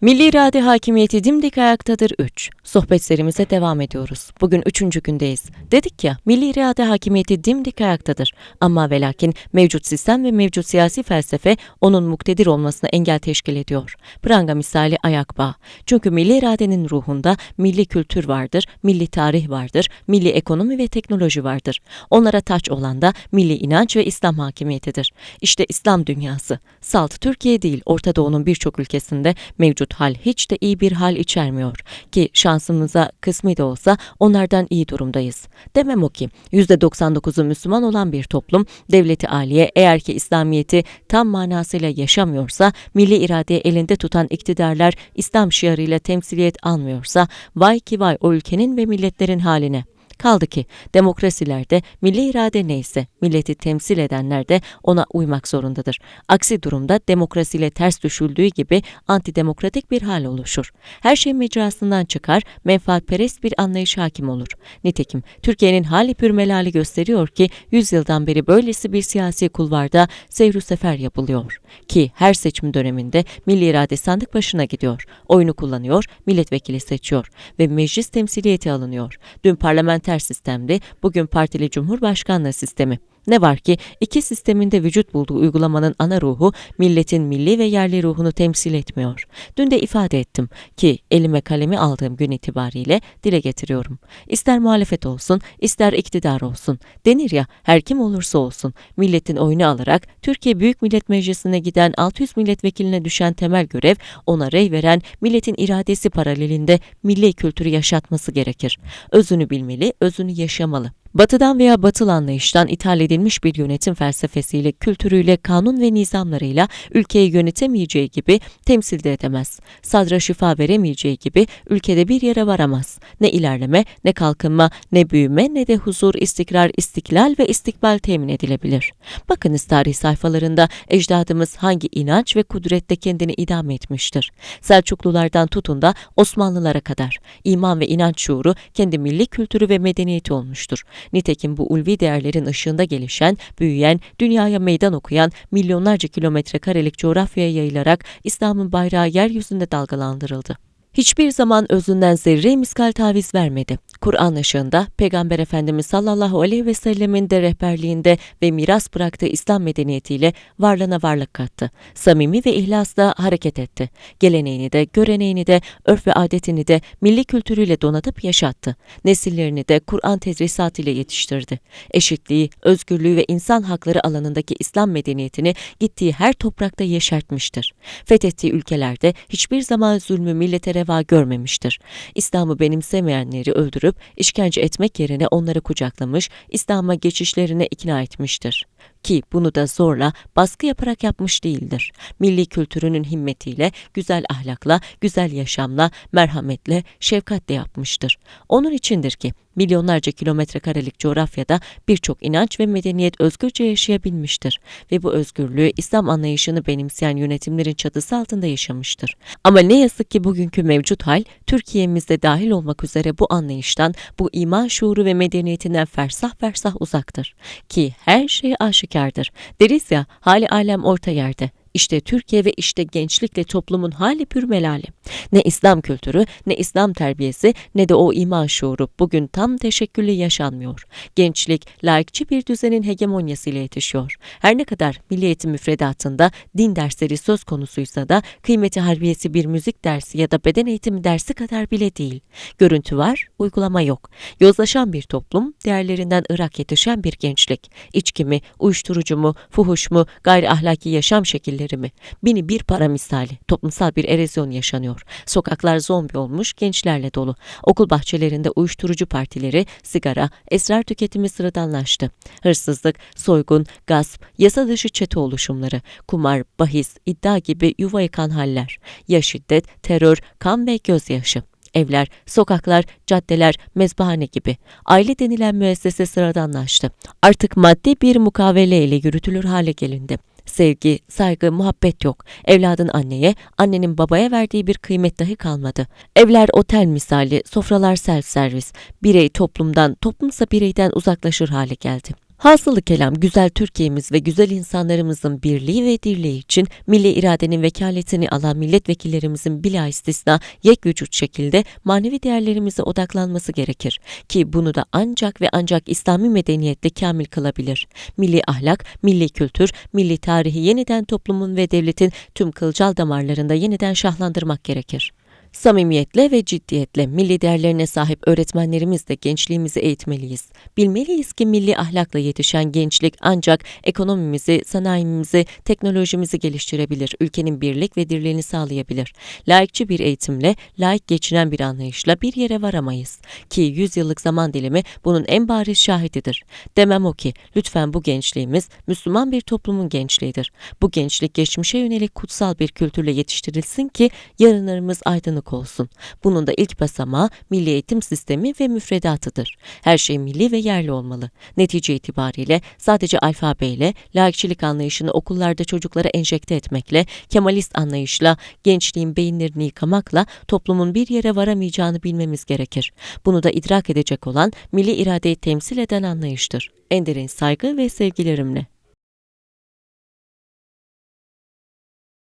Milli irade hakimiyeti dimdik ayaktadır 3. Sohbet serimize devam ediyoruz. Bugün üçüncü gündeyiz. Dedik ya, milli irade hakimiyeti dimdik ayaktadır. Ama ve lakin mevcut sistem ve mevcut siyasi felsefe onun muktedir olmasına engel teşkil ediyor. Pranga misali ayak bağı. Çünkü milli iradenin ruhunda milli kültür vardır, milli tarih vardır, milli ekonomi ve teknoloji vardır. Onlara taç olan da milli inanç ve İslam hakimiyetidir. İşte İslam dünyası. Salt Türkiye değil, Orta Doğu'nun birçok ülkesinde mevcut hal hiç de iyi bir hal içermiyor. Ki şansımıza kısmi de olsa onlardan iyi durumdayız. Demem o ki %99'u Müslüman olan bir toplum, devleti aliye eğer ki İslamiyet'i tam manasıyla yaşamıyorsa, milli iradeyi elinde tutan iktidarlar İslam şiarıyla temsiliyet almıyorsa, vay ki vay o ülkenin ve milletlerin haline. Kaldı ki demokrasilerde milli irade neyse milleti temsil edenler de ona uymak zorundadır. Aksi durumda demokrasiyle ters düşüldüğü gibi antidemokratik bir hal oluşur. Her şey mecrasından çıkar, menfaatperest bir anlayış hakim olur. Nitekim Türkiye'nin hali pürmelali gösteriyor ki yüzyıldan beri böylesi bir siyasi kulvarda seyru sefer yapılıyor. Ki her seçim döneminde milli irade sandık başına gidiyor, oyunu kullanıyor, milletvekili seçiyor ve meclis temsiliyeti alınıyor. Dün parlamenter sistemdi, bugün partili cumhurbaşkanlığı sistemi. Ne var ki iki sisteminde vücut bulduğu uygulamanın ana ruhu milletin milli ve yerli ruhunu temsil etmiyor. Dün de ifade ettim ki elime kalemi aldığım gün itibariyle dile getiriyorum. İster muhalefet olsun, ister iktidar olsun. Denir ya her kim olursa olsun milletin oyunu alarak Türkiye Büyük Millet Meclisi'ne giden 600 milletvekiline düşen temel görev ona rey veren milletin iradesi paralelinde milli kültürü yaşatması gerekir. Özünü bilmeli, özünü yaşamalı. Batıdan veya batıl anlayıştan ithal edilmiş bir yönetim felsefesiyle, kültürüyle, kanun ve nizamlarıyla ülkeyi yönetemeyeceği gibi temsil de edemez. Sadra şifa veremeyeceği gibi ülkede bir yere varamaz. Ne ilerleme, ne kalkınma, ne büyüme, ne de huzur, istikrar, istiklal ve istikbal temin edilebilir. Bakınız tarih sayfalarında ecdadımız hangi inanç ve kudrette kendini idam etmiştir. Selçuklulardan tutun da Osmanlılara kadar iman ve inanç şuuru kendi milli kültürü ve medeniyeti olmuştur. Nitekim bu ulvi değerlerin ışığında gelişen, büyüyen, dünyaya meydan okuyan milyonlarca kilometre karelik coğrafyaya yayılarak İslam'ın bayrağı yeryüzünde dalgalandırıldı. Hiçbir zaman özünden zerre miskal taviz vermedi. Kur'an ışığında Peygamber Efendimiz sallallahu aleyhi ve sellemin de rehberliğinde ve miras bıraktığı İslam medeniyetiyle varlığına varlık kattı. Samimi ve ihlasla hareket etti. Geleneğini de, göreneğini de, örf ve adetini de milli kültürüyle donatıp yaşattı. Nesillerini de Kur'an tedrisatı ile yetiştirdi. Eşitliği, özgürlüğü ve insan hakları alanındaki İslam medeniyetini gittiği her toprakta yeşertmiştir. Fethettiği ülkelerde hiçbir zaman zulmü millete reva görmemiştir. İslam'ı benimsemeyenleri öldürüp işkence etmek yerine onları kucaklamış, İslam'a geçişlerine ikna etmiştir. Ki bunu da zorla, baskı yaparak yapmış değildir. Milli kültürünün himmetiyle, güzel ahlakla, güzel yaşamla, merhametle, şefkatle yapmıştır. Onun içindir ki milyonlarca kilometre karelik coğrafyada birçok inanç ve medeniyet özgürce yaşayabilmiştir ve bu özgürlüğü İslam anlayışını benimseyen yönetimlerin çatısı altında yaşamıştır. Ama ne yazık ki bugünkü mevcut hal Türkiye'mizde dahil olmak üzere bu anlayıştan, bu iman şuuru ve medeniyetinden fersah fersah uzaktır. Ki her şey aşikardır. Deriz ya hali alem orta yerde. İşte Türkiye ve işte gençlikle toplumun hali pürmelali. Ne İslam kültürü, ne İslam terbiyesi, ne de o iman şuuru bugün tam teşekküllü yaşanmıyor. Gençlik, laikçi bir düzenin hegemonyasıyla yetişiyor. Her ne kadar milli eğitim müfredatında din dersleri söz konusuysa da kıymeti harbiyesi bir müzik dersi ya da beden eğitimi dersi kadar bile değil. Görüntü var, uygulama yok. Yozlaşan bir toplum, değerlerinden ırak yetişen bir gençlik. İçki mi, uyuşturucu mu, fuhuş mu, gayri ahlaki yaşam şekilleri mi? Bini bir para misali. Toplumsal bir erozyon yaşanıyor. Sokaklar zombi olmuş, gençlerle dolu. Okul bahçelerinde uyuşturucu partileri, sigara, esrar tüketimi sıradanlaştı. Hırsızlık, soygun, gasp, yasa dışı çete oluşumları, kumar, bahis, iddia gibi yuva yıkan haller. Ya şiddet, terör, kan ve gözyaşı evler, sokaklar, caddeler, mezbahane gibi. Aile denilen müessese sıradanlaştı. Artık maddi bir mukavele ile yürütülür hale gelindi. Sevgi, saygı, muhabbet yok. Evladın anneye, annenin babaya verdiği bir kıymet dahi kalmadı. Evler otel misali, sofralar self servis. Birey toplumdan, toplumsa bireyden uzaklaşır hale geldi. Hasılı kelam güzel Türkiye'miz ve güzel insanlarımızın birliği ve dirliği için milli iradenin vekaletini alan milletvekillerimizin bila istisna yek vücut şekilde manevi değerlerimize odaklanması gerekir. Ki bunu da ancak ve ancak İslami medeniyetle kamil kılabilir. Milli ahlak, milli kültür, milli tarihi yeniden toplumun ve devletin tüm kılcal damarlarında yeniden şahlandırmak gerekir. Samimiyetle ve ciddiyetle milli değerlerine sahip öğretmenlerimizle gençliğimizi eğitmeliyiz. Bilmeliyiz ki milli ahlakla yetişen gençlik ancak ekonomimizi, sanayimizi, teknolojimizi geliştirebilir, ülkenin birlik ve dirliğini sağlayabilir. Laikçi bir eğitimle, laik geçinen bir anlayışla bir yere varamayız. Ki 100 yıllık zaman dilimi bunun en bariz şahididir. Demem o ki lütfen bu gençliğimiz Müslüman bir toplumun gençliğidir. Bu gençlik geçmişe yönelik kutsal bir kültürle yetiştirilsin ki yarınlarımız aydınlık olsun. Bunun da ilk basamağı milli eğitim sistemi ve müfredatıdır. Her şey milli ve yerli olmalı. Netice itibariyle sadece alfabeyle, laikçilik anlayışını okullarda çocuklara enjekte etmekle, kemalist anlayışla, gençliğin beyinlerini yıkamakla toplumun bir yere varamayacağını bilmemiz gerekir. Bunu da idrak edecek olan milli iradeyi temsil eden anlayıştır. En derin saygı ve sevgilerimle.